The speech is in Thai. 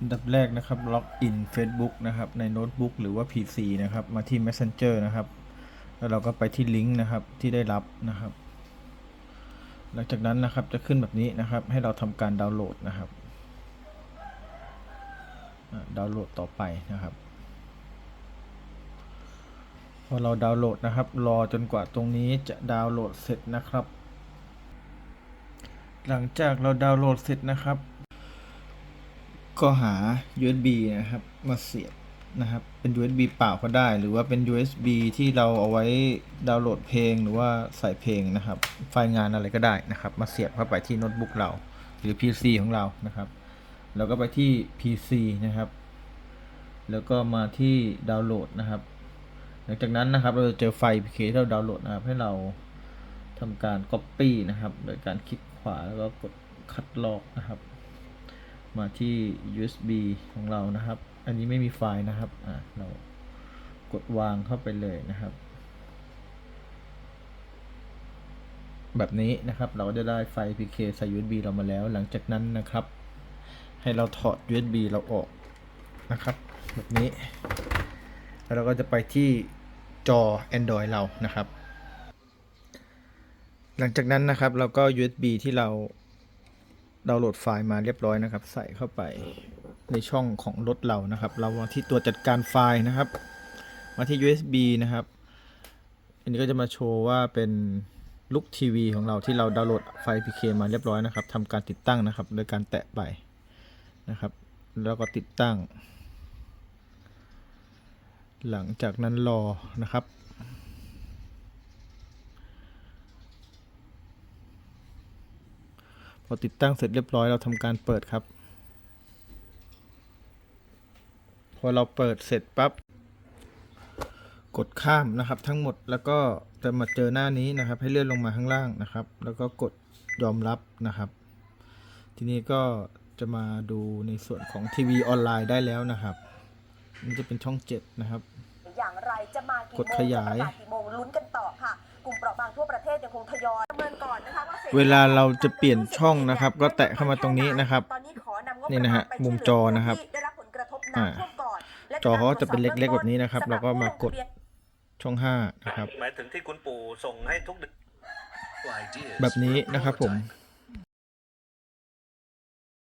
อันดับแรกนะครับล็อกอิน Facebook นะครับในโน้ตบุ๊กหรือว่า PC นะครับมาที่ Messenger นะครับ แล้วเราก็ไปที่ลิงก์นะครับที่ได้รับนะครับ หลังจากนั้นนะครับจะขึ้นแบบนี้นะครับ ให้เราทำการดาวน์โหลดนะครับดาวน์โหลดต่อไปนะครับพอเราดาวน์โหลดนะครับ รอจนกว่าตรงนี้จะดาวน์โหลดเสร็จนะครับ หลังจากเราดาวน์โหลดเสร็จนะครับ ก็หา USB นะครับ มาเสียบนะครับ เป็น USB เปล่าก็ได้ หรือว่าเป็น USB ที่เราเอาไว้ดาวน์โหลดเพลงหรือว่าใส่เพลงนะครับ ไฟล์งานอะไรก็ได้นะครับ มาเสียบเข้าไปที่โน้ตบุ๊กเรา หรือ PC ของเรานะครับ แล้วก็ไปที่ PC นะครับ แล้วก็มาที่ดาวน์โหลดนะครับ หลังจากนั้นนะครับ เราจะเจอไฟล์ PK ที่เราดาวน์โหลดนะครับ ให้เราทำการ Copy นะครับ โดยการคลิกขวาแล้วก็กดคัดลอกนะครับ มาที่ USB ของเรานะครับ อันนี้ไม่มีไฟล์นะครับ อ่าเรากดวางเข้าไปเลยนะครับ แบบนี้นะครับ เราก็จะได้ไฟล์ PK ใส่ USB เรามาแล้ว หลังจากนั้นนะครับ ให้เราถอด USB เราออกนะครับ แบบนี้ แล้วเราก็จะไปที่จอ Android เรานะครับ หลังจากนั้นนะครับเราก็ USB ที่เรา ดาวน์โหลดไฟล์มาเรียบร้อยนะครับ ใส่เข้าไปในช่องของรถเรานะครับ เรามาที่ตัวจัดการไฟล์นะครับ มาที่ USB นะครับ อันนี้ก็จะมาโชว์ว่าเป็นลูกทีวีของเราที่เราดาวน์โหลดไฟล์ PK มาเรียบร้อยนะครับทำการติดตั้งนะครับ โดยการแตะไปนะครับ แล้วก็ติดตั้ง หลังจากนั้นรอนะครับ อติดตั้งเสร็จเรียบร้อยเราทำการเปิดครับ พอเราเปิดเสร็จปั๊บกดข้ามนะครับ ทั้งหมดแล้วก็จะมาเจอหน้านี้นะครับ ให้เลื่อนลงมาข้างล่างนะครับ แล้วก็กดยอมรับนะครับ ทีนี้ก็จะมาดูในส่วนของทีวีออนไลน์ได้แล้วนะครับนี่จะเป็นช่อง 7 นะครับ อย่างไรจะมากี่กดโมงขยายจะประกศกี่โมงลุ้นกันต่อค่ะ กลุ่มเปราะบางทั่วประเทศยังคงทยอยประเมินก่อนนะคะว่าเวลาเราจะเปลี่ยนช่องนะครับก็แตะเข้ามาตรงนี้นะครับตอนนี้ขอนำงบนี่นะฮะปรมาณไปมุมจอนะครับที่ได้รับผลกระทบอ่า น้ำท่วมก่อนและจอเขาก็จะเป็นเล็กๆแบบนี้นะครับสำหเราก็มากดผู้ลงทะเบียนช่อง5นะครับ หมายถึงที่คุณปู่ส่งให้ทุกเดือน แบบนี้นะครับผม Prototype